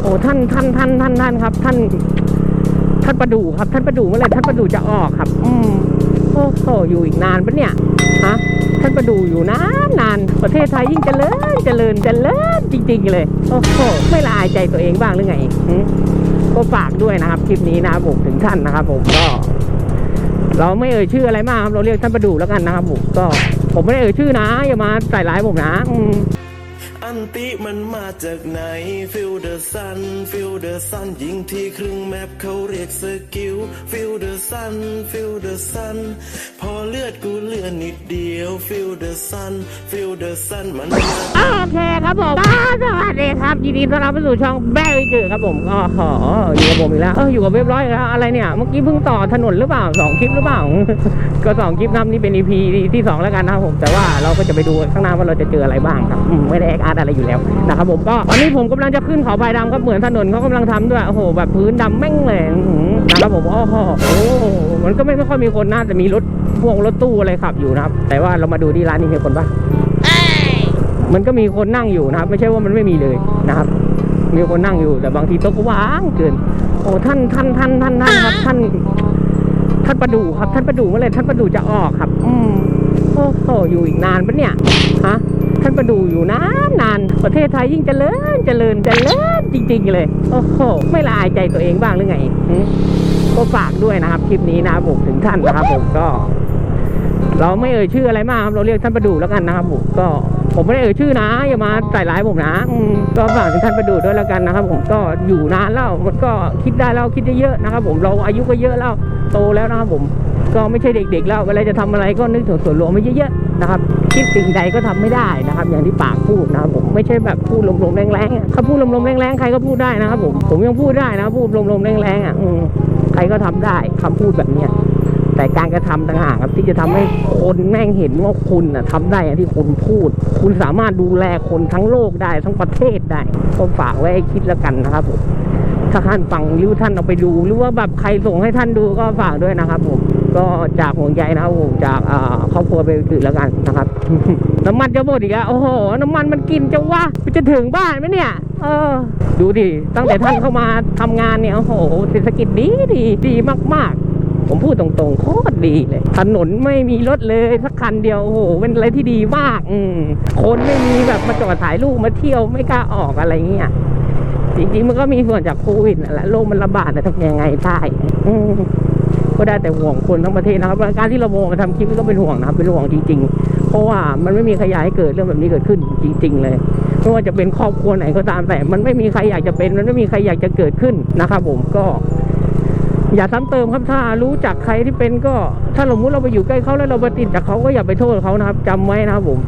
โอ้ท่านท่านท่านท่านท่านครับ ท่าน ท่านประดูครับ ท่านประดูเมื่อไหรท่านประดูจะออกครับ อืมโอ้โหอยู่อีกนานปะเนี่ยฮะท่านประดูอยู่นานนานประเทศไทยยิ่งเจริญเจริญเจริญจริง ๆ เลย โอ้โหไม่ละอายใจตัวเองบ้างหรือไงหืมก็ฝากด้วยนะครับ คลิปนี้นะครับผมถึงท่านนะครับ ผมก็ เราไม่เอ่ยชื่ออะไรมากครับเราเรียกท่านประดูแล้วกันนะครับผมก็ ผมไม่ได้เอ่ยชื่อนะอย่ามาใส่ร้ายผมนะ อืม อันติมันมาจากไหน Feel the sun Feel the sun ยิงที่ครึ่งแมปเขาเรียกสกิล Feel the sun Feel the sun พอเลือดกูเลือนิดเดียว Feel the sun Feel the sun มันมาโอเคครับผมอ่าสวัสดีครับยินดีต้อนรับสู่ช่องแบริเกอร์ครับผมก็ขออยู่กับผมอีกแล้วเอออยู่กับเว็บร้อยแล้วอะไรเนี่ยเมื่อกี้เพิ่งต่อถนนหรือเปล่าสองคลิปหรือเปล่าก็สองคลิปนับนี่เป็น EP ที่สองแล้วกันนะครับผมแต่ว่าเราก็จะไปดูข้างหน้าว่าเราจะเจออะไรบ้างครับไม่ได้แอคอาร์ตอะไรอยู่แล้วนะครับผมก็ตอนนี้ผมกำลังจะขึ้นเขาพายดำครับเหมือนถนนเขากำลังทำด้วยโอ้โหแบบพื้นดำแม่งเลยอื้อหือนะครับผมโอ้โหโอ้โหมันก็ไม่ไม่ค่อยมีคนน่าจะมีรถพวกรถตู้อะไรขับอยู่นะครับ แต่ว่าเรามาดูที่ร้านนี้มีคนปะมันก็มีคนนั่งอยู่นะครับ ไม่ใช่ว่ามันไม่มีเลยนะครับ มีคนนั่งอยู่แต่บางทีโต๊ะก็ว่างเกินโอ้ท่านท่านท่านท่านท่านครับท่านท่านประดูครับท่านประดูเมื่อไหรท่านประดูจะออกครับ อืมโอ้โหอยู่อีกนานปะเนี่ยฮะ ท่านประดูอยู่นานนานประเทศไทยยิ่งเจริญเจริญเจริญจริง ๆ เลย โอ้โหไม่ละอายใจตัวเองบ้างหรือไงก็ฝากด้วยนะครับคลิปนี้นะครับผมถึงท่านนะครับผมก็ เราไม่เอ่ยชื่ออะไรมากครับเราเรียกท่านประดูแล้วกันนะครับผมก็ผมไม่ได้เอ่ยชื่อนะอย่ามาใส่ร้ายผมนะอืมก็ฝากถึงท่านประดูด้วยแล้วกันนะครับ ผมก็อยู่นานแล้วมันก็คิดได้แล้วคิดได้เยอะนะครับ ผมเราอายุก็เยอะแล้วโตแล้วนะครับผมก็ไม่ใช่เด็กๆแล้วเวลาจะทำอะไรก็นึกถึงส่วนรวมไม่เยอะๆนะครับ คิดสิ่งใดก็ทำไม่ได้นะครับ อย่างที่ปากพูดนะครับผมไม่ใช่แบบพูดลมๆแรงๆอะเขาพูดลมๆแรงๆใครก็พูดได้นะครับผมผมยังพูดได้นะพูดลมๆแรงๆอะใครก็ทำได้คำพูดแบบเนี้ยแต่การกระทำต่างหากครับที่จะทำให้คนแม่งเห็นว่าคุณน่ะทำได้อย่างที่คุณพูด คุณสามารถดูแลคนทั้งโลกได้ทั้งประเทศได้ก็ฝากไว้คิดแล้วกันนะครับผมถ้าท่านฟังหรือท่านเอาไปดู หรือว่าแบบใครส่งให้ท่านดูก็ฝากด้วยนะครับผมก็จากห่วงใยนะครับผมจากอ่า ครอบครัวไปคือแล้วกันนะครับ น้ำมันจะหมดอีกแล้วโอ้โห น้ำมันมันกินจะว่ามันจะถึงบ้านไหมเนี่ย เออ ดูดิ ตั้งแต่ท่านเข้ามาทำงานเนี่ย โอ้โห เศรษฐกิจดีดีดีมาก ๆผมพูดตรงๆโคตรดีเลย ถนนไม่มีรถเลยสักคันเดียวโอ้โหเป็นอะไรที่ดีมาก อืมคนไม่มีแบบมาจอดถ่ายรูปมาเที่ยวไม่กล้าออกอะไรเงี้ยจริงๆมันก็มีส่วนจากโควิดแหละโรคมันระบาดแต่ทำยังไงได้อืม ก็ได้แต่ห่วงคนทั้งประเทศนะครับ การที่เราโมมาทำคลิปก็เป็นห่วงนะครับเป็นห่วงจริง ๆ เพราะว่ามันไม่มีใครอยากให้เกิดเรื่องแบบนี้เกิดขึ้นจริง ๆ เลยไม่ว่าจะเป็นครอบครัวไหนก็ตามแต่ มันไม่มีใครอยากจะเป็น มันไม่มีใครอยากจะเกิดขึ้นนะครับผมก็ อย่าซ้ำเติมครับถ้ารู้จักใครที่เป็นก็ ถ้าสมมติเราไปอยู่ใกล้เขาแล้วเราไปติดจากเขาก็อย่าไปโทษเขานะครับจำไว้นะครับผม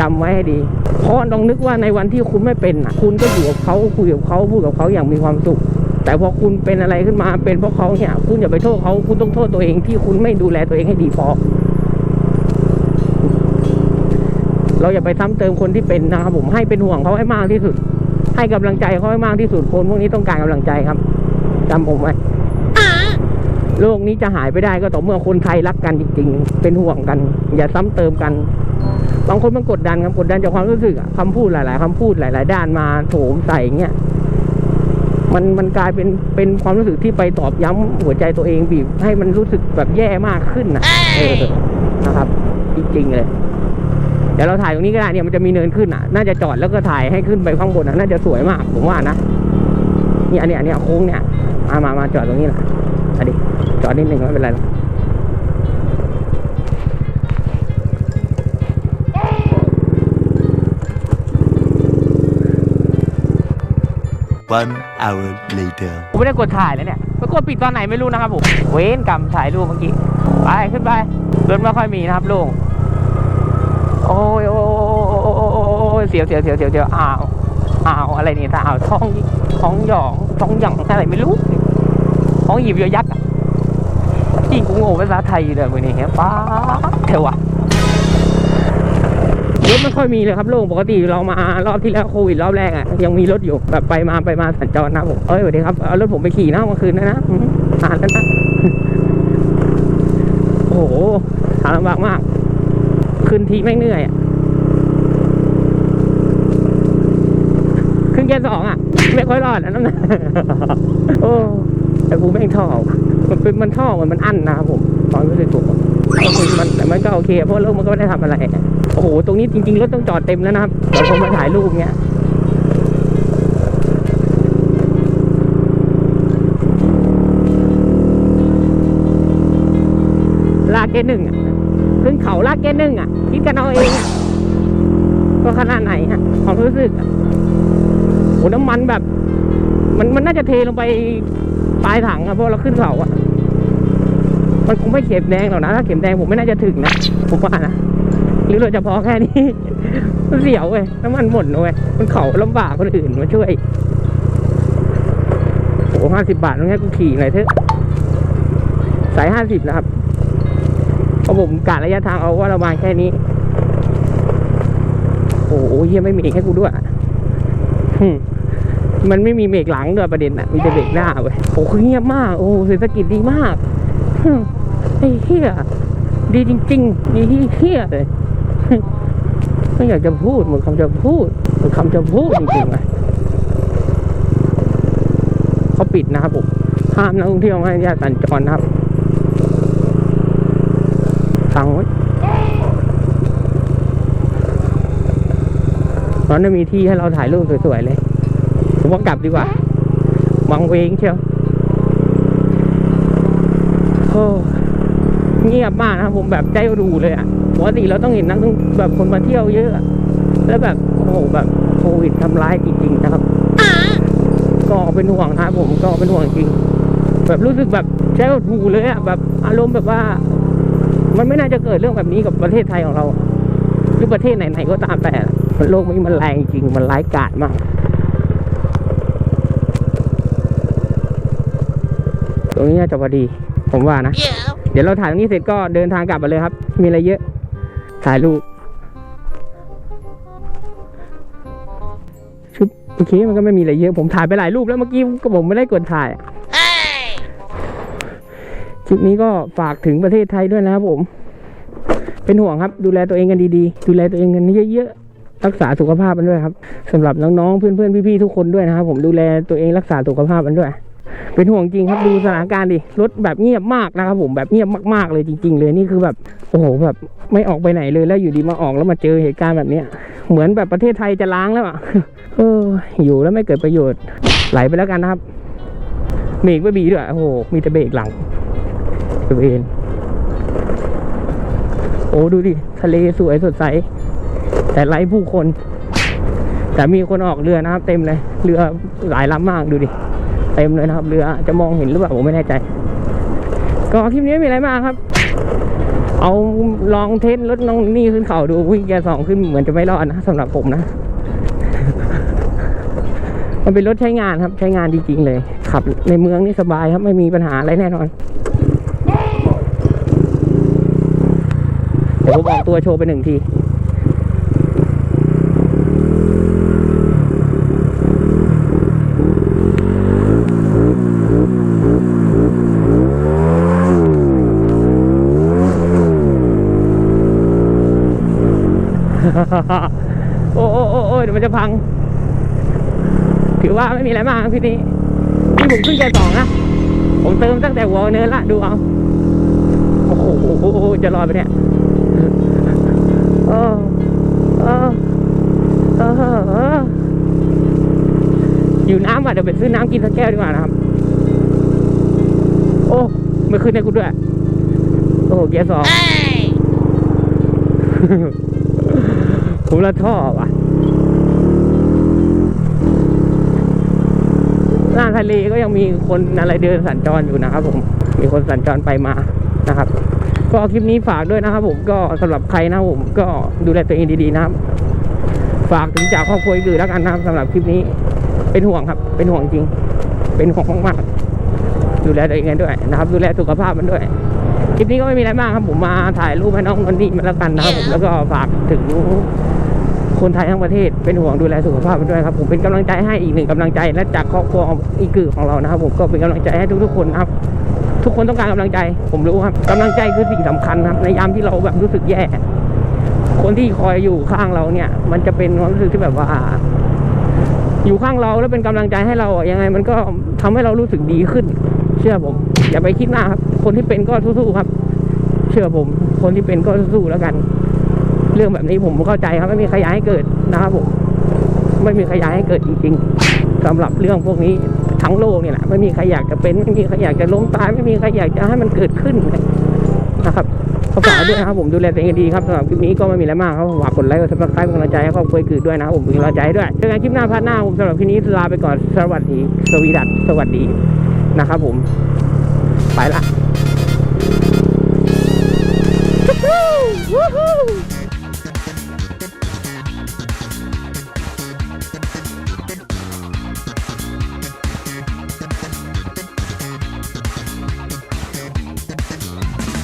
จำไว้ให้ดี เพราะลองนึกว่าในวันที่คุณไม่เป็นคุณก็อยู่กับเขาคุยกับเขาพูดกับเขาอย่างมีความสุข แต่พอคุณเป็นอะไรขึ้นมาเป็นเพราะเขาเนี่ย คุณอย่าไปโทษเขาคุณต้องโทษตัวเองที่คุณไม่ดูแลตัวเองให้ดีพอ เราอย่าไปซ้ำเติมคนที่เป็นนะครับผมให้เป็นห่วงเขาให้มากที่สุด ให้กำลังใจเขาให้มากที่สุดคนพวกนี้ต้องการกำลังใจครับจำผมไว้โลกนี้จะหายไปได้ก็ต่อเมื่อคนไทยรักกันจริง ๆ เป็นห่วงกัน อย่าซ้ำเติมกันบางคนมันกดดันครับกดดันจากความรู้สึกอะคำพูดหลาย ๆคำพูดหลาย ๆ ด้านมาโถมใส่เงี้ย มันมันกลายเป็นเป็นความรู้สึกที่ไปตอบย้ำหัวใจตัวเองบีบ ให้มันรู้สึกแบบแย่มากขึ้นนะเออนะครับ จริงๆเลยเดี๋ยวเราถ่ายตรงนี้ก็ได้เนี่ยมันจะมีเนินขึ้นอะ น่าจะจอดแล้วก็ถ่ายให้ขึ้นไปข้างบนอะ น่าจะสวยมากผมว่านะเนี่ยอันเนี้ยอันเนี้ยโค้งเนี่ยมามามาจอดตรงนี้แหละอันนี้จอดนิดหนึ่งไม่เป็นไรหรอก One hour later. ผมไม่ได้กดถ่ายแล้วเนี่ยไปกดปิดตอนไหนไม่รู้นะครับผม เว้นกรรมถ่ายรูปเมื่อกี้ ไปขึ้นไป รถไม่ค่อยมีนะครับลุงโอ้ยโอ้ยเสียวเสียวเสียวเสียวเสียวอ้าว อ้าว อะไรนี่ถ้าอ้าวท้องท้องหยองท้องหยองอะไรไม่รู้ท้องหยิบเยอะยักษ์อะจริงกูโง่ภาษาไทยเลยวันนี้เฮ้ยป้าเถอะวะ รถไม่ค่อยมีเลยครับโลุงปกติเรามารอบที่แล้วโควิดรอบแรกอะยังมีรถอยู่แบบไปมาไปมาสัญจรนะผมเอ้ยสวัสดีครับเอารถผมไปขี่นะเมื่อคืนนะนะอืมนานแล้วนะโอ้โหทางลำบากมาก ขึ้นทีไม่เหนื่อยอะขึ้นเกียร์สองอะ ไม่ค่อยรอดนะน้ำหนักโอ้แต่กูแม่งท่อมันเป็นมันท่อเหมือนมันอั้นนะครับผมตอนไม่ได้ถูก ก็คือมันแต่มันก็โอเค เพราะรถมันก็ไม่ได้ทำอะไร โอ้โห ตรงนี้จริงๆรถต้องจอดเต็มแล้วนะครับเดี๋ยวผมมาถ่ายรูปเงี้ยลากเกหนึ่งอะขึ้นเขาลากเกหนึ่งอะ คิดกันเอาเองอะก็ขนาดไหนฮะความรู้สึกโอ้น้ำมันแบบ มันมันน่าจะเทลงไปปลายถังอะเพราะเราขึ้นเขาอะ มันคงไม่เข็มแดงหรอกนะถ้าเข็มแดงผมไม่น่าจะถึงนะผมว่านะหรือเราจะพอแค่นี้มันเสียวเว้ยน้ำมันหมดเว้ยมันเขาลำบากคนอื่นมาช่วยโอ้ห้าสิบบาทตรงนี้กูขี่หน่อยเถอะสายห้าสิบนะครับเพราะผมกะระยะทางเอาว่าเรามาแค่นี้ โอ้โหเฮียไม่มีให้กูด้วยมันไม่มีเบรกหลังด้วยประเด็นอะมีแต่เบรกหน้าเว้ยโอ้คือเงียบมาก โอ้เศรษฐกิจดีมากหึ ไอ้เฮียดีจริงๆดีเฮียเลยไม่อยากจะพูดเหมือนคำจะพูดเหมือนคำจะพูดจริงๆอะเขาปิดนะครับผมห้ามนักท่องเที่ยวไม่ให้ญาติสัญจรนะครับฟังไว้ตอนนั้นมีที่ให้เราถ่ายรูปสวยๆเลยผมว่ากลับดีกว่าวังเวงเชียวโอ้ เงียบมากนะครับผมแบบใจรูเลยอะปกติเราต้องเห็นนักท่องแบบคนมาเที่ยวเยอะ แล้วแบบโอ้โหแบบโควิดทำร้ายจริงๆนะครับก็เป็นห่วงนะผมก็เป็นห่วงจริง แบบรู้สึกแบบใจรูเลยอะแบบอารมณ์แบบว่า มันไม่น่าจะเกิดเรื่องแบบนี้กับประเทศไทยของเราหรือประเทศไหนๆก็ตามแต่โลกนี้มันแรงจริงมันร้ายกาจมากตรงนี้น่าจะพอดี ผมว่านะเดี๋ยวเราถ่ายตรงนี้เสร็จก็เดินทางกลับมาเลยครับ มีอะไรเยอะ ถ่ายรูปชุบโอเคมันก็ไม่มีอะไรเยอะ ผมถ่ายไปหลายรูปแล้วเมื่อกี้ก็ผมไม่ได้กดถ่ายคลิปนี้ก็ฝากถึงประเทศไทยด้วยนะครับผม เป็นห่วงครับ ดูแลตัวเองกันดีๆ ดูแลตัวเองกันเยอะๆ รักษาสุขภาพกันด้วยครับสำหรับน้องๆ เพื่อนๆ พี่ๆ ทุกคนด้วยนะครับผมดูแลตัวเองรักษาสุขภาพกันด้วย เป็นห่วงจริงครับดูสถานการณ์ดิรถแบบเงียบมากนะครับผมแบบเงียบมากๆเลยจริง ๆ เลยนี่คือแบบโอ้โหแบบไม่ออกไปไหนเลยแล้วอยู่ดีมาออกแล้วมาเจอเหตุการณ์แบบเนี้ยเหมือนแบบประเทศไทยจะล้างแล้วอะเออ อยู่แล้วไม่เกิดประโยชน์ไหลไปแล้วกันนะครับเบรกไม่บีด้วยโอ้โหมีแต่เบรกหลังบริเวณโอ้ดูดิทะเลสวยสดใส แต่ไร้ผู้คน แต่มีคนออกเรือนะครับ เต็มเลย เรือหลายลำมากดูดิ เต็มเลยนะครับเรือจะมองเห็นหรือเปล่าผมไม่แน่ใจ ก็คลิปนี้ไม่มีอะไรมากครับ เอาลองเทสรถน้องนี่ขึ้นเขาดูวิ่งแกสองขึ้นเหมือนจะไม่รอดนะสำหรับผมนะ มันเป็นรถใช้งานครับใช้งานจริงๆเลย ขับในเมืองนี่สบายครับไม่มีปัญหาอะไรแน่นอนเดี๋ยวผมออกตัวโชว์ไปหนึ่งที โอ้โอ้โอ้โอ้เดี๋ยวมันจะพัง ถือว่าไม่มีอะไรมากครับพี่นี้นี่ผมขึ้นใจสองนะผมเติมตั้งแต่หัวเนินละดูเอาโอ้โหจะรอดไปเนี่ยเออเออเออเอออยู่น้ำอะเดี๋ยวไปซื้อน้ำกินสักแก้วดีกว่านะครับ โอ้ไม่ขึ้นให้กูด้วยโอ้โหเกียร์สองผมละท่อว่ะ หน้าทะเลก็ยังมีคนอะไรเดินสัญจรอยู่นะครับ ผมมีคนสัญจรไปมานะครับ ก็คลิปนี้ฝากด้วยนะครับ ผมก็สำหรับใครนะผมก็ดูแลตัวเองดีๆนะครับ ฝากถึงจากครอบครัวอีกคือแล้วกันนะครับสำหรับคลิปนี้เป็นห่วงครับ เป็นห่วงจริง เป็นห่วงมากๆดูแลตัวเองกันด้วยนะครับ ดูแลสุขภาพมันด้วยคลิปนี้ก็ไม่มีอะไรมากครับ ผมมาถ่ายรูปให้น้องนนนี่มาแล้วกันนะครับผมแล้วก็ฝากถึง คนไทยทั้งประเทศเป็นห่วงดูแลสุขภาพด้วยครับ ผมเป็นกำลังใจให้อีกหนึ่งกำลังใจและจากครอบครัวอีกือของเรานะครับ ผมก็เป็นกำลังใจให้ทุกๆคนครับ ทุกคนต้องการกำลังใจ ผมรู้ครับกำลังใจคือสิ่งสำคัญครับในยามที่เราแบบรู้สึกแย่ คนที่คอยอยู่ข้างเราเนี่ย มันจะเป็นความรู้สึกที่แบบว่าอยู่ข้างเราแล้วเป็นกำลังใจให้เราอะยังไง มันก็ทำให้เรารู้สึกดีขึ้น เชื่อผม อย่าไปคิดหน้าครับ คนที่เป็นก็สู้ๆครับ เชื่อผม คนที่เป็นก็สู้ๆแล้วกัน เรื่องแบบนี้ผมเข้าใจครับไม่มีใครอยากให้เกิดนะครับผมไม่มีใครอยากให้เกิดจริงๆสำหรับเรื่องพวกนี้ทั้งโลกเนี่ยแหละไม่มีใครอยากจะเป็นไม่มีใครอยากจะล้มตายไม่มีใครอยากจะให้มันเกิดขึ้นนะครับขอฝากด้วยนะครับผมดูแลตัวเองดีครับสำหรับคลิปนี้ก็ไม่มีอะไรมากครับฝากกดไลค์กดซับสไครป์เป็นกำลังใจให้ครอบครัวเกิดด้วยนะครับผมเป็นกำลังใจด้วยเจอกันคลิปหน้าพาร์ทหน้าผมสำหรับคลิปนี้ลาไปก่อนสวัสดี สวีดัสสวัสดีนะครับผมไปละ